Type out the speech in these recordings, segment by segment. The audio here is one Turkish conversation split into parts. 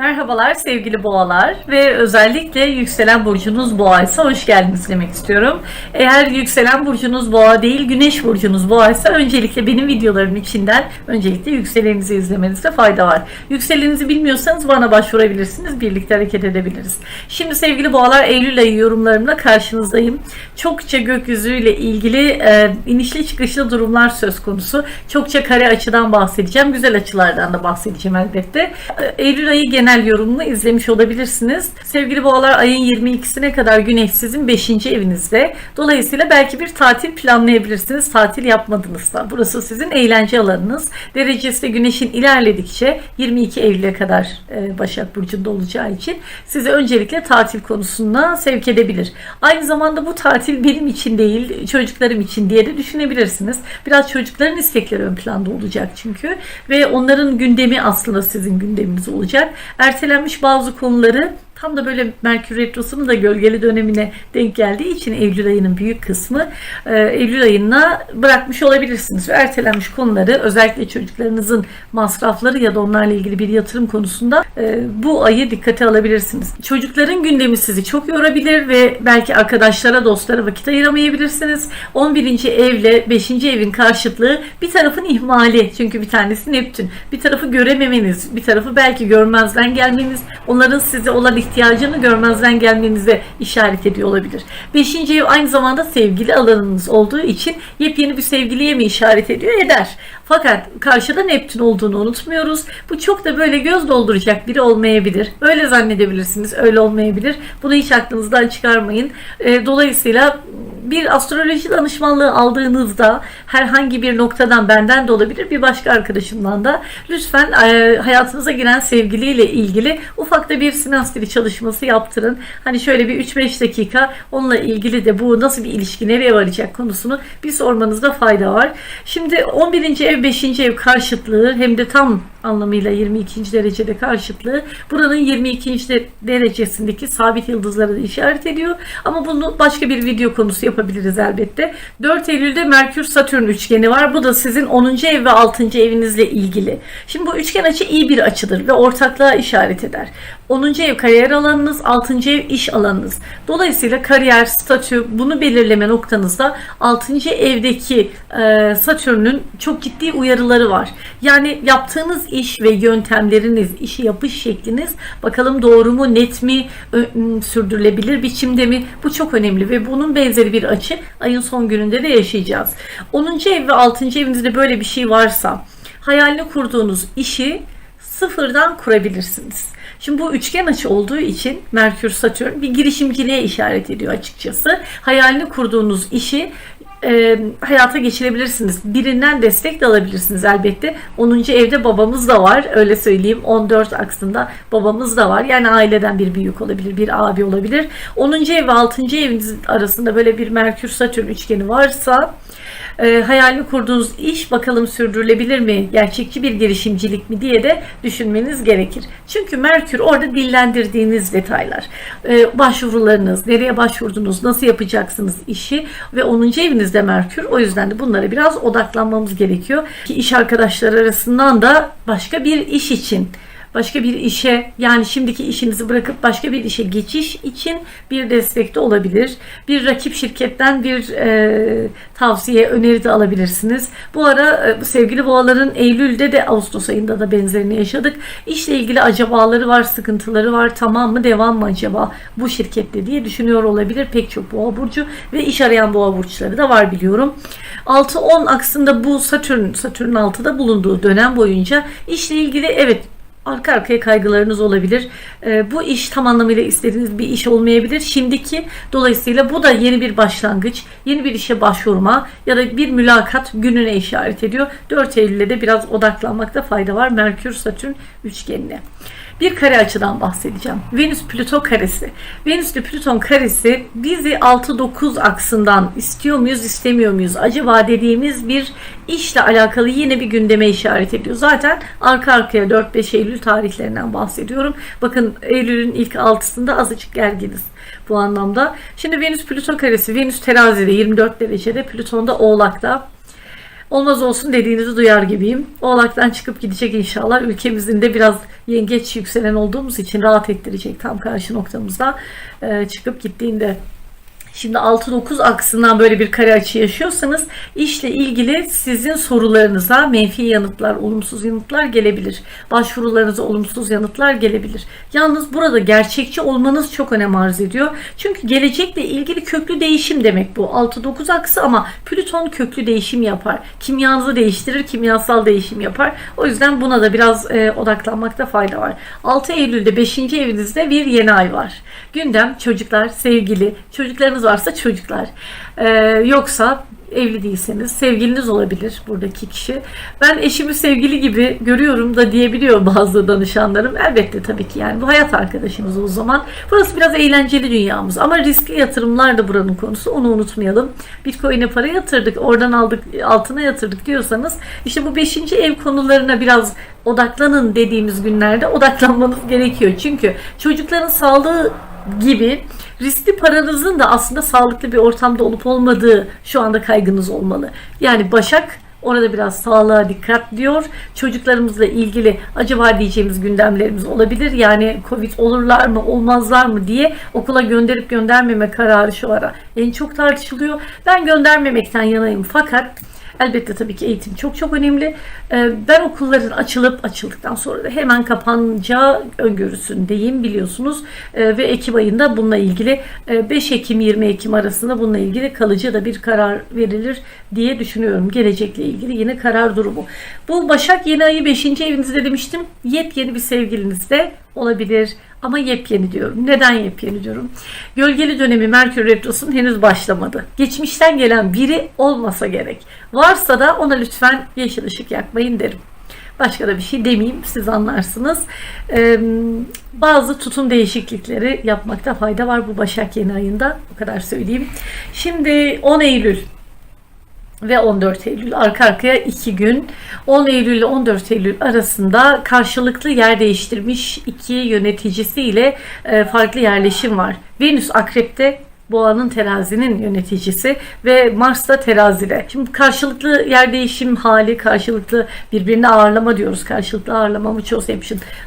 Merhabalar sevgili boğalar ve özellikle yükselen burcunuz boğaysa hoş geldiniz demek istiyorum. Eğer yükselen burcunuz boğa değil güneş burcunuz boğaysa öncelikle benim videolarım içinden öncelikle yükseleninizi izlemenizde fayda var. Yükseleninizi bilmiyorsanız bana başvurabilirsiniz. Birlikte hareket edebiliriz. Şimdi sevgili boğalar Eylül ayı yorumlarımla karşınızdayım. Çokça gökyüzüyle ilgili e, inişli çıkışlı durumlar söz konusu. Çokça kare açıdan bahsedeceğim. Güzel açılardan da bahsedeceğim elbette. E, Eylül ayı genel yorumunu izlemiş olabilirsiniz. Sevgili boğalar ayın 22'sine kadar güneş sizin 5. evinizde. Dolayısıyla belki bir tatil planlayabilirsiniz. Tatil yapmadınız da. Burası sizin eğlence alanınız. Derecesi de güneşin ilerledikçe 22 Eylül'e kadar e, Başak Burcu'nda olacağı için sizi öncelikle tatil konusunda sevk edebilir. Aynı zamanda bu tatil benim için değil çocuklarım için diye de düşünebilirsiniz. Biraz çocukların istekleri ön planda olacak çünkü ve onların gündemi aslında sizin gündeminiz olacak. Ertelenmiş bazı konuları tam da böyle Merkür Retrosu'nun da gölgeli dönemine denk geldiği için Eylül ayının büyük kısmı e, Eylül ayına bırakmış olabilirsiniz. Ve ertelenmiş konuları özellikle çocuklarınızın masrafları ya da onlarla ilgili bir yatırım konusunda e, bu ayı dikkate alabilirsiniz. Çocukların gündemi sizi çok yorabilir ve belki arkadaşlara, dostlara vakit ayıramayabilirsiniz. 11. evle 5. evin karşıtlığı bir tarafın ihmali. Çünkü bir tanesi Neptün. Bir tarafı görememeniz, bir tarafı belki görmezden gelmeniz, onların size olan ihtiyacını görmezden gelmenize işaret ediyor olabilir. Beşinci ev aynı zamanda sevgili alanınız olduğu için yepyeni bir sevgiliye mi işaret ediyor? Eder. Fakat karşıda Neptün olduğunu unutmuyoruz. Bu çok da böyle göz dolduracak biri olmayabilir. Öyle zannedebilirsiniz, öyle olmayabilir. Bunu hiç aklınızdan çıkarmayın. E, dolayısıyla bir astroloji danışmanlığı aldığınızda herhangi bir noktadan benden de olabilir bir başka arkadaşımdan da lütfen e, hayatınıza giren sevgiliyle ilgili ufak da bir sinastri çalışması yaptırın. Hani şöyle bir 3-5 dakika onunla ilgili de bu nasıl bir ilişki nereye varacak konusunu bir sormanızda fayda var. Şimdi 11. ev 5. ev karşıtlığı hem de tam anlamıyla 22. derecede karşıtlığı buranın 22. de- derecesindeki sabit yıldızları işaret ediyor. Ama bunu başka bir video konusu yapabiliriz elbette. 4 Eylül'de Merkür Satürn üçgeni var. Bu da sizin 10. ev ve 6. evinizle ilgili. Şimdi bu üçgen açı iyi bir açıdır ve ortaklığa işaret eder. 10. ev kariyer alanınız, 6. ev iş alanınız. Dolayısıyla kariyer, statü bunu belirleme noktanızda 6. evdeki e, Satürn'ün çok ciddi uyarıları var. Yani yaptığınız iş ve yöntemleriniz, işi yapış şekliniz bakalım doğru mu, net mi, sürdürülebilir biçimde mi? Bu çok önemli ve bunun benzeri bir açı ayın son gününde de yaşayacağız. 10. ev ve 6. evinizde böyle bir şey varsa hayalini kurduğunuz işi sıfırdan kurabilirsiniz. Şimdi bu üçgen açı olduğu için Merkür Satürn bir girişimciliğe işaret ediyor açıkçası. Hayalini kurduğunuz işi e, hayata geçirebilirsiniz. Birinden destek de alabilirsiniz elbette. 10. evde babamız da var. Öyle söyleyeyim. 14 aksında babamız da var. Yani aileden bir büyük olabilir, bir abi olabilir. 10. ev ve 6. eviniz arasında böyle bir Merkür Satürn üçgeni varsa e, hayalini kurduğunuz iş bakalım sürdürülebilir mi? Gerçekçi bir girişimcilik mi diye de düşünmeniz gerekir. Çünkü Merkür orada dillendirdiğiniz detaylar. E, başvurularınız, nereye başvurdunuz, nasıl yapacaksınız işi ve 10. evinizde Merkür. O yüzden de bunlara biraz odaklanmamız gerekiyor. Ki iş arkadaşları arasından da başka bir iş için başka bir işe yani şimdiki işinizi bırakıp başka bir işe geçiş için bir destekte olabilir. Bir rakip şirketten bir e, tavsiye, öneri de alabilirsiniz. Bu ara e, sevgili boğaların Eylül'de de Ağustos ayında da benzerini yaşadık. İşle ilgili acabaları var, sıkıntıları var. Tamam mı, devam mı acaba bu şirkette diye düşünüyor olabilir pek çok boğa burcu ve iş arayan boğa burçları da var biliyorum. 6-10 aksında bu Satürn, Satürn 6'da bulunduğu dönem boyunca işle ilgili evet arka arkaya kaygılarınız olabilir. Ee, bu iş tam anlamıyla istediğiniz bir iş olmayabilir. Şimdiki dolayısıyla bu da yeni bir başlangıç, yeni bir işe başvurma ya da bir mülakat gününe işaret ediyor. 4 Eylül'de de biraz odaklanmakta fayda var. Merkür Satürn üçgenine. Bir kare açıdan bahsedeceğim. Venüs Plüto karesi. Venüs ile Plüton karesi bizi 6-9 aksından istiyor muyuz, istemiyor muyuz? Acaba dediğimiz bir işle alakalı yine bir gündeme işaret ediyor. Zaten arka arkaya 4-5 Eylül tarihlerinden bahsediyorum. Bakın Eylül'ün ilk altısında azıcık gerginiz bu anlamda. Şimdi Venüs Plüto karesi. Venüs terazide 24 derecede, Plüton da oğlakta. Olmaz olsun dediğinizi duyar gibiyim. Oğlaktan çıkıp gidecek inşallah. Ülkemizin de biraz yengeç yükselen olduğumuz için rahat ettirecek tam karşı noktamızda e, çıkıp gittiğinde. Şimdi 6-9 aksından böyle bir kare açı yaşıyorsanız işle ilgili sizin sorularınıza menfi yanıtlar, olumsuz yanıtlar gelebilir. Başvurularınıza olumsuz yanıtlar gelebilir. Yalnız burada gerçekçi olmanız çok önem arz ediyor. Çünkü gelecekle ilgili köklü değişim demek bu. 6-9 aksı ama Plüton köklü değişim yapar. Kimyanızı değiştirir, kimyasal değişim yapar. O yüzden buna da biraz e, odaklanmakta fayda var. 6 Eylül'de 5. evinizde bir yeni ay var. Gündem çocuklar, sevgili, çocuklarınız varsa çocuklar. Ee, yoksa evli değilseniz sevgiliniz olabilir buradaki kişi. Ben eşimi sevgili gibi görüyorum da diyebiliyor bazı danışanlarım. Elbette tabii ki yani bu hayat arkadaşımız o zaman. Burası biraz eğlenceli dünyamız ama riskli yatırımlar da buranın konusu onu unutmayalım. Bitcoin'e para yatırdık oradan aldık altına yatırdık diyorsanız işte bu 5. ev konularına biraz odaklanın dediğimiz günlerde odaklanmanız gerekiyor. Çünkü çocukların sağlığı gibi riskli paranızın da aslında sağlıklı bir ortamda olup olmadığı şu anda kaygınız olmalı. Yani Başak Orada biraz sağlığa dikkat diyor. Çocuklarımızla ilgili acaba diyeceğimiz gündemlerimiz olabilir. Yani Covid olurlar mı olmazlar mı diye okula gönderip göndermeme kararı şu ara en çok tartışılıyor. Ben göndermemekten yanayım fakat Elbette tabii ki eğitim çok çok önemli. Ee, Ben okulların açılıp açıldıktan sonra da hemen kapanacağı öngörüsündeyim biliyorsunuz. Ee, Ve Ekim ayında bununla ilgili e, 5 Ekim 20 Ekim arasında bununla ilgili kalıcı da bir karar verilir diye düşünüyorum. Gelecekle ilgili yine karar durumu. Bu Başak yeni ayı 5. evinizde demiştim. Yepyeni bir sevgilinizde olabilir. Ama yepyeni diyorum. Neden yepyeni diyorum? Gölgeli dönemi Merkür Retrosu'nun henüz başlamadı. Geçmişten gelen biri olmasa gerek. Varsa da ona lütfen yeşil ışık yakmayın derim. Başka da bir şey demeyeyim siz anlarsınız. Ee, bazı tutum değişiklikleri yapmakta fayda var bu Başak yeni ayında. O kadar söyleyeyim. Şimdi 10 Eylül ve 14 Eylül arka arkaya 2 gün 10 Eylül ile 14 Eylül arasında karşılıklı yer değiştirmiş iki yöneticisiyle e, farklı yerleşim var. Venüs Akrep'te Boğanın terazinin yöneticisi ve Mars da terazide. Şimdi karşılıklı yer değişim hali, karşılıklı birbirini ağırlama diyoruz. Karşılıklı ağırlama mutual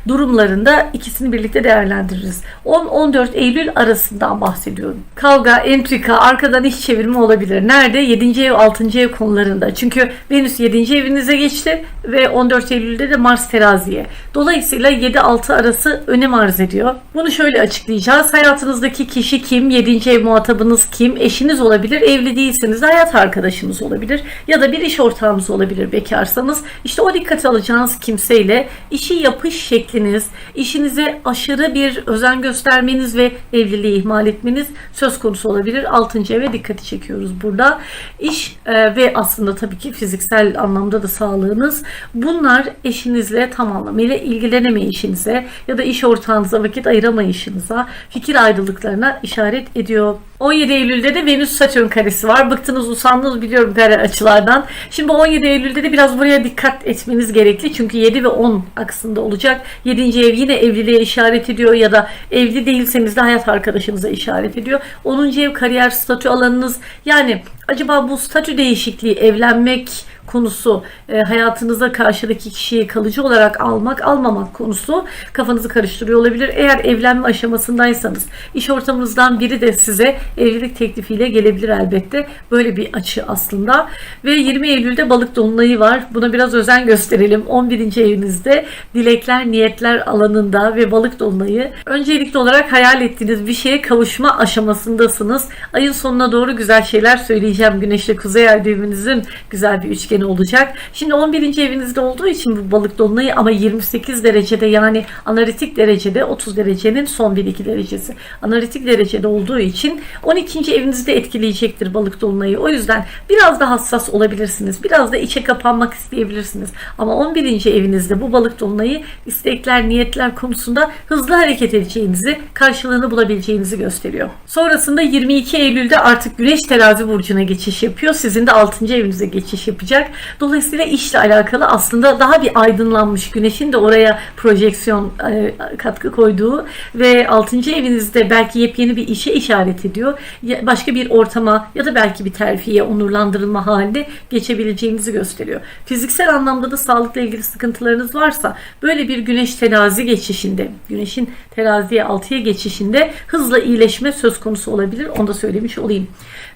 durumlarında ikisini birlikte değerlendiririz. 10-14 Eylül arasından bahsediyorum. Kavga, entrika, arkadan iş çevirme olabilir. Nerede? 7. ev, 6. ev konularında. Çünkü Venüs 7. evinize geçti ve 14 Eylül'de de Mars teraziye. Dolayısıyla 7-6 arası önem arz ediyor. Bunu şöyle açıklayacağız. Hayatınızdaki kişi kim? 7. ev muhatabınız kim? Eşiniz olabilir. Evli değilseniz de hayat arkadaşınız olabilir. Ya da bir iş ortağınız olabilir bekarsanız. İşte o dikkate alacağınız kimseyle işi yapış şekliniz, işinize aşırı bir özen göstermeniz ve evliliği ihmal etmeniz söz konusu olabilir. 6. eve dikkati çekiyoruz burada. İş e, ve aslında tabii ki fiziksel anlamda da sağlığınız. Bunlar eşinizle tam anlamıyla ilgilenemeyişinize ya da iş ortağınıza vakit ayıramayışınıza, fikir ayrılıklarına işaret ediyor. 17 Eylül'de de Venüs Satürn karesi var. Bıktınız usandınız biliyorum kare açılardan. Şimdi 17 Eylül'de de biraz buraya dikkat etmeniz gerekli. Çünkü 7 ve 10 aksında olacak. 7. ev yine evliliğe işaret ediyor ya da evli değilseniz de hayat arkadaşınıza işaret ediyor. 10. ev kariyer statü alanınız. Yani acaba bu statü değişikliği evlenmek konusu e, hayatınıza karşıdaki kişiyi kalıcı olarak almak almamak konusu kafanızı karıştırıyor olabilir. Eğer evlenme aşamasındaysanız iş ortamınızdan biri de size evlilik teklifiyle gelebilir elbette. Böyle bir açı aslında. Ve 20 Eylül'de balık dolunayı var. Buna biraz özen gösterelim. 11. evinizde dilekler, niyetler alanında ve balık dolunayı. Öncelikli olarak hayal ettiğiniz bir şeye kavuşma aşamasındasınız. Ayın sonuna doğru güzel şeyler söyleyeceğim. Güneşle Kuzey Ay düğümünüzün güzel bir üçgeni olacak. Şimdi 11. evinizde olduğu için bu balık dolunayı ama 28 derecede yani analitik derecede 30 derecenin son 1-2 derecesi. Analitik derecede olduğu için 12. evinizde etkileyecektir balık dolunayı. O yüzden biraz da hassas olabilirsiniz. Biraz da içe kapanmak isteyebilirsiniz. Ama 11. evinizde bu balık dolunayı istekler, niyetler konusunda hızlı hareket edeceğinizi, karşılığını bulabileceğinizi gösteriyor. Sonrasında 22 Eylül'de artık Güneş terazi burcuna geçiş yapıyor. Sizin de 6. evinize geçiş yapacak. Olacak. Dolayısıyla işle alakalı aslında daha bir aydınlanmış güneşin de oraya projeksiyon e, katkı koyduğu ve 6. evinizde belki yepyeni bir işe işaret ediyor. Başka bir ortama ya da belki bir terfiye, onurlandırılma halinde geçebileceğinizi gösteriyor. Fiziksel anlamda da sağlıkla ilgili sıkıntılarınız varsa böyle bir güneş terazi geçişinde, güneşin teraziye 6'ya geçişinde hızla iyileşme söz konusu olabilir. Onu da söylemiş olayım.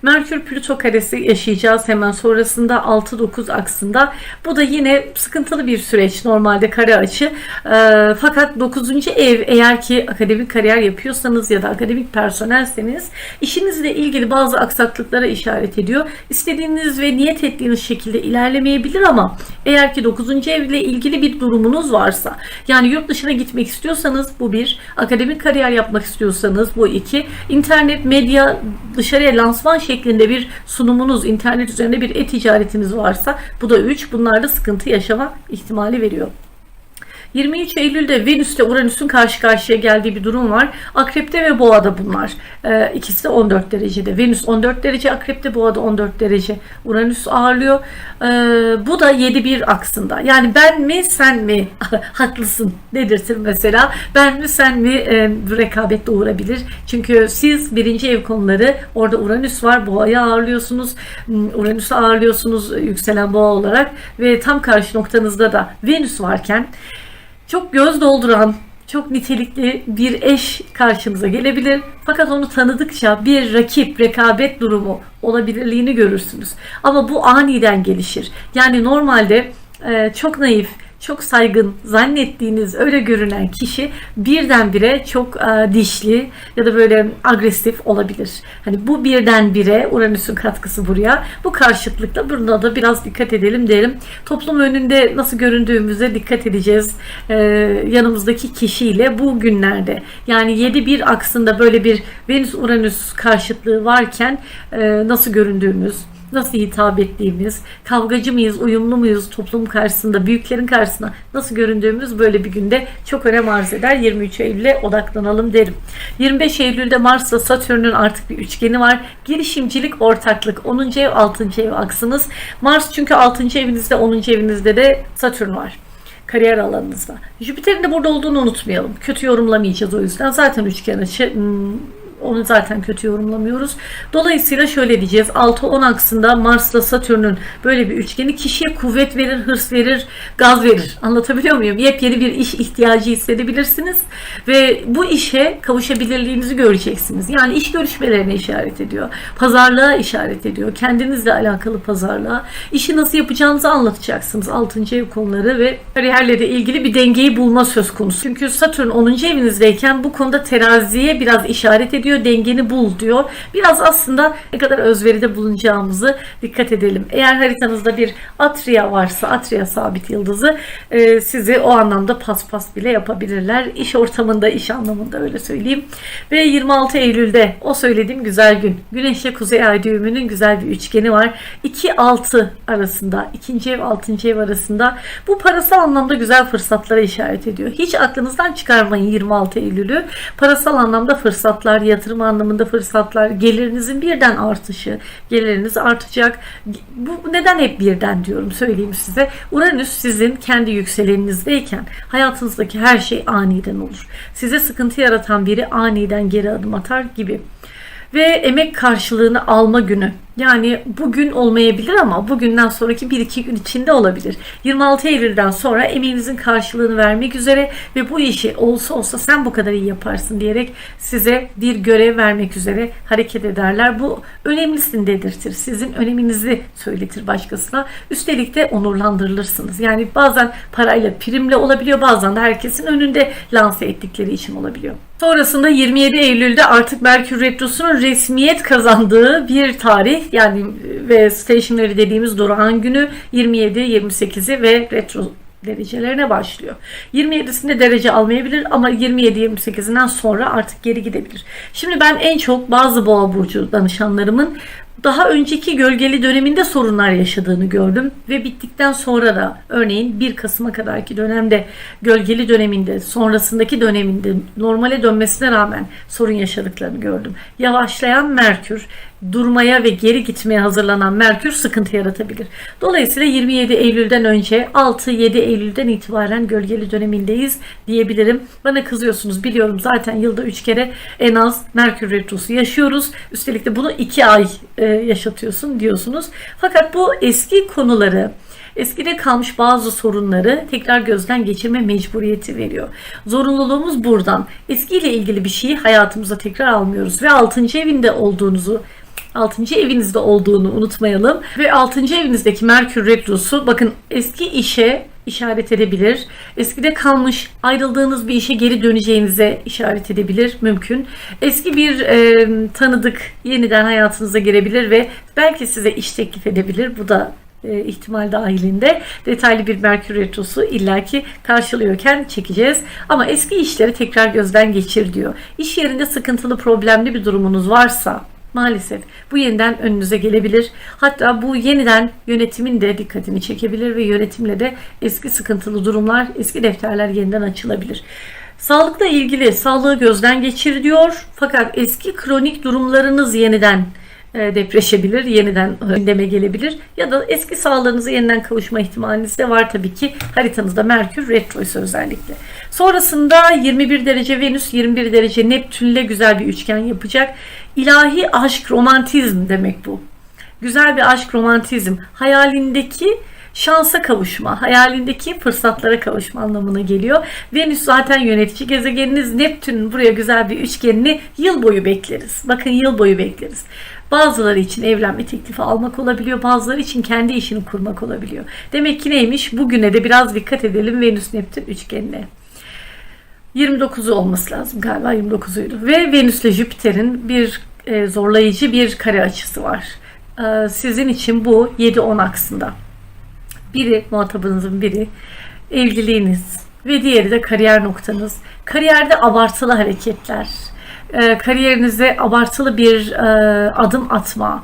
Merkür Plüto karesi yaşayacağız hemen sonrasında 6-9 aksında. Bu da yine sıkıntılı bir süreç normalde kare açı. Ee, fakat 9. ev eğer ki akademik kariyer yapıyorsanız ya da akademik personelseniz işinizle ilgili bazı aksaklıklara işaret ediyor. İstediğiniz ve niyet ettiğiniz şekilde ilerlemeyebilir ama eğer ki 9. evle ilgili bir durumunuz varsa yani yurt dışına gitmek istiyorsanız bu bir, akademik kariyer yapmak istiyorsanız bu iki, internet, medya, dışarıya lansman şeklinde bir sunumunuz, internet üzerinde bir e-ticaretiniz varsa bu da üç. Bunlarda sıkıntı yaşama ihtimali veriyor. 23 Eylül'de Venüs ile Uranüs'ün karşı karşıya geldiği bir durum var. Akrep'te ve Boğa'da bunlar. Ee, ikisi de 14 derecede. Venüs 14 derece, Akrep'te Boğa'da 14 derece. Uranüs ağırlıyor. Ee, bu da 7-1 aksında. Yani ben mi sen mi haklısın dedirtir mesela. Ben mi sen mi e, rekabet doğurabilir. Çünkü siz birinci ev konuları orada Uranüs var. Boğa'yı ağırlıyorsunuz. Hmm, Uranüs'ü ağırlıyorsunuz yükselen boğa olarak ve tam karşı noktanızda da Venüs varken çok göz dolduran, çok nitelikli bir eş karşınıza gelebilir. Fakat onu tanıdıkça bir rakip, rekabet durumu olabilirliğini görürsünüz. Ama bu aniden gelişir. Yani normalde e, çok naif, çok saygın zannettiğiniz öyle görünen kişi birdenbire çok e, dişli ya da böyle agresif olabilir. Hani bu birdenbire Uranüs'ün katkısı buraya. Bu karşıtlıkla burada da biraz dikkat edelim derim. Toplum önünde nasıl göründüğümüze dikkat edeceğiz. E, yanımızdaki kişiyle bu günlerde. Yani 7-1 aksında böyle bir Venüs-Uranüs karşıtlığı varken e, nasıl göründüğümüz, nasıl hitap ettiğimiz, kavgacı mıyız, uyumlu muyuz toplum karşısında, büyüklerin karşısında nasıl göründüğümüz böyle bir günde çok önem arz eder. 23 Eylül'e odaklanalım derim. 25 Eylül'de Mars'la Satürn'ün artık bir üçgeni var. Girişimcilik, ortaklık. 10. ev, 6. ev aksınız. Mars çünkü 6. evinizde, 10. evinizde de Satürn var kariyer alanınızda. Jüpiter'in de burada olduğunu unutmayalım. Kötü yorumlamayacağız o yüzden. Zaten üçgen açı hmm, onu zaten kötü yorumlamıyoruz. Dolayısıyla şöyle diyeceğiz. 6-10 aksında Mars'la Satürn'ün böyle bir üçgeni kişiye kuvvet verir, hırs verir, gaz verir. Anlatabiliyor muyum? Yepyeni bir iş ihtiyacı hissedebilirsiniz ve bu işe kavuşabilirliğinizi göreceksiniz. Yani iş görüşmelerine işaret ediyor. Pazarlığa işaret ediyor. Kendinizle alakalı pazarlığa. İşi nasıl yapacağınızı anlatacaksınız. 6. ev konuları ve kariyerle de ilgili bir dengeyi bulma söz konusu. Çünkü Satürn 10. evinizdeyken bu konuda teraziye biraz işaret ediyor. Dengeni bul diyor. Biraz aslında ne kadar özveride bulunacağımızı dikkat edelim. Eğer haritanızda bir atria varsa, atria sabit yıldızı e, sizi o anlamda paspas bile yapabilirler. İş ortamında, iş anlamında öyle söyleyeyim. Ve 26 Eylül'de o söylediğim güzel gün. Güneşle Kuzey Ay düğümünün güzel bir üçgeni var. 2-6 arasında, ikinci ev, altıncı ev arasında bu parasal anlamda güzel fırsatlara işaret ediyor. Hiç aklınızdan çıkarmayın 26 Eylül'ü. Parasal anlamda fırsatlar, yatırım anlamında fırsatlar, gelirinizin birden artışı, geliriniz artacak. Bu neden hep birden diyorum söyleyeyim size. Uranüs sizin kendi yükseleninizdeyken hayatınızdaki her şey aniden olur. Size sıkıntı yaratan biri aniden geri adım atar gibi ve emek karşılığını alma günü. Yani bugün olmayabilir ama bugünden sonraki 1-2 gün içinde olabilir. 26 Eylül'den sonra emeğinizin karşılığını vermek üzere ve bu işi olsa olsa sen bu kadar iyi yaparsın diyerek size bir görev vermek üzere hareket ederler. Bu önemlisin dedirtir. Sizin öneminizi söyletir başkasına. Üstelik de onurlandırılırsınız. Yani bazen parayla, primle olabiliyor. Bazen de herkesin önünde lanse ettikleri için olabiliyor. Sonrasında 27 Eylül'de artık Merkür Retrosu'nun resmiyet kazandığı bir tarih yani ve stationary dediğimiz durağan günü 27, 28'i ve retro derecelerine başlıyor. 27'sinde derece almayabilir ama 27-28'inden sonra artık geri gidebilir. Şimdi ben en çok bazı boğa burcu danışanlarımın daha önceki gölgeli döneminde sorunlar yaşadığını gördüm ve bittikten sonra da örneğin 1 Kasım'a kadarki dönemde gölgeli döneminde sonrasındaki döneminde normale dönmesine rağmen sorun yaşadıklarını gördüm. Yavaşlayan Merkür durmaya ve geri gitmeye hazırlanan Merkür sıkıntı yaratabilir. Dolayısıyla 27 Eylül'den önce 6-7 Eylül'den itibaren gölgeli dönemindeyiz diyebilirim. Bana kızıyorsunuz biliyorum zaten yılda 3 kere en az Merkür Retrosu yaşıyoruz. Üstelik de bunu 2 ay e, yaşatıyorsun diyorsunuz. Fakat bu eski konuları Eskide kalmış bazı sorunları tekrar gözden geçirme mecburiyeti veriyor. Zorunluluğumuz buradan. Eskiyle ilgili bir şeyi hayatımıza tekrar almıyoruz ve 6. evinde olduğunuzu 6. evinizde olduğunu unutmayalım. Ve 6. evinizdeki Merkür Retrosu bakın eski işe işaret edebilir. Eskide kalmış ayrıldığınız bir işe geri döneceğinize işaret edebilir mümkün. Eski bir e, tanıdık yeniden hayatınıza girebilir ve belki size iş teklif edebilir. Bu da e, ihtimal dahilinde detaylı bir Merkür Retrosu illaki karşılıyorken çekeceğiz. Ama eski işleri tekrar gözden geçir diyor. İş yerinde sıkıntılı problemli bir durumunuz varsa maalesef bu yeniden önünüze gelebilir. Hatta bu yeniden yönetimin de dikkatini çekebilir ve yönetimle de eski sıkıntılı durumlar, eski defterler yeniden açılabilir. Sağlıkla ilgili sağlığı gözden geçir diyor. Fakat eski kronik durumlarınız yeniden depreşebilir, yeniden gündeme gelebilir ya da eski sağlığınıza yeniden kavuşma ihtimaliniz de var tabii ki haritanızda Merkür retroysa özellikle. Sonrasında 21 derece Venüs, 21 derece Neptün ile güzel bir üçgen yapacak. İlahi aşk, romantizm demek bu. Güzel bir aşk, romantizm. Hayalindeki şansa kavuşma, hayalindeki fırsatlara kavuşma anlamına geliyor. Venüs zaten yönetici gezegeniniz. Neptün buraya güzel bir üçgenini yıl boyu bekleriz. Bakın yıl boyu bekleriz. Bazıları için evlenme teklifi almak olabiliyor. Bazıları için kendi işini kurmak olabiliyor. Demek ki neymiş? Bugüne de biraz dikkat edelim Venüs Neptün üçgenine. 29'u olması lazım galiba 29'uydu. Ve Venüs ile Jüpiter'in bir e, zorlayıcı bir kare açısı var. E, sizin için bu 7-10 aksında. Biri muhatabınızın biri evliliğiniz ve diğeri de kariyer noktanız. Kariyerde abartılı hareketler, e, kariyerinize abartılı bir e, adım atma.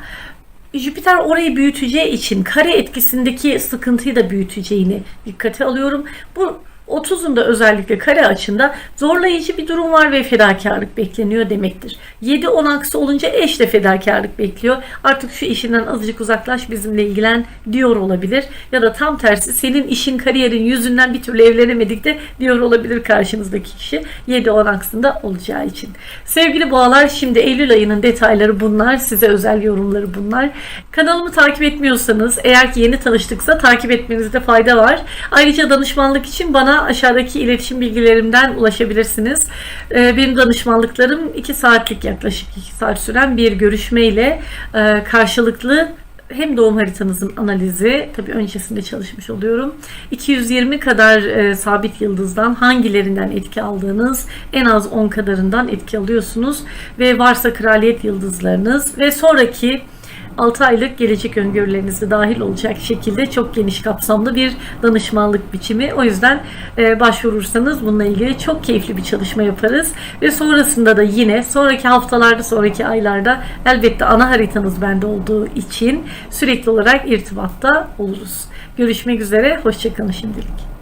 Jüpiter orayı büyüteceği için kare etkisindeki sıkıntıyı da büyüteceğini dikkate alıyorum. Bu 30'unda özellikle kare açında zorlayıcı bir durum var ve fedakarlık bekleniyor demektir. 7-10 aksı olunca eş de fedakarlık bekliyor. Artık şu işinden azıcık uzaklaş bizimle ilgilen diyor olabilir. Ya da tam tersi senin işin kariyerin yüzünden bir türlü evlenemedik de diyor olabilir karşınızdaki kişi. 7-10 aksında olacağı için. Sevgili boğalar şimdi Eylül ayının detayları bunlar. Size özel yorumları bunlar. Kanalımı takip etmiyorsanız eğer ki yeni tanıştıksa takip etmenizde fayda var. Ayrıca danışmanlık için bana aşağıdaki iletişim bilgilerimden ulaşabilirsiniz. Ee, benim danışmanlıklarım 2 saatlik yaklaşık 2 saat süren bir görüşmeyle e, karşılıklı hem doğum haritanızın analizi, tabi öncesinde çalışmış oluyorum. 220 kadar e, sabit yıldızdan hangilerinden etki aldığınız, en az 10 kadarından etki alıyorsunuz ve varsa kraliyet yıldızlarınız ve sonraki 6 aylık gelecek öngörülerinize dahil olacak şekilde çok geniş kapsamlı bir danışmanlık biçimi. O yüzden e, başvurursanız bununla ilgili çok keyifli bir çalışma yaparız. Ve sonrasında da yine sonraki haftalarda, sonraki aylarda elbette ana haritanız bende olduğu için sürekli olarak irtibatta oluruz. Görüşmek üzere, hoşçakalın şimdilik.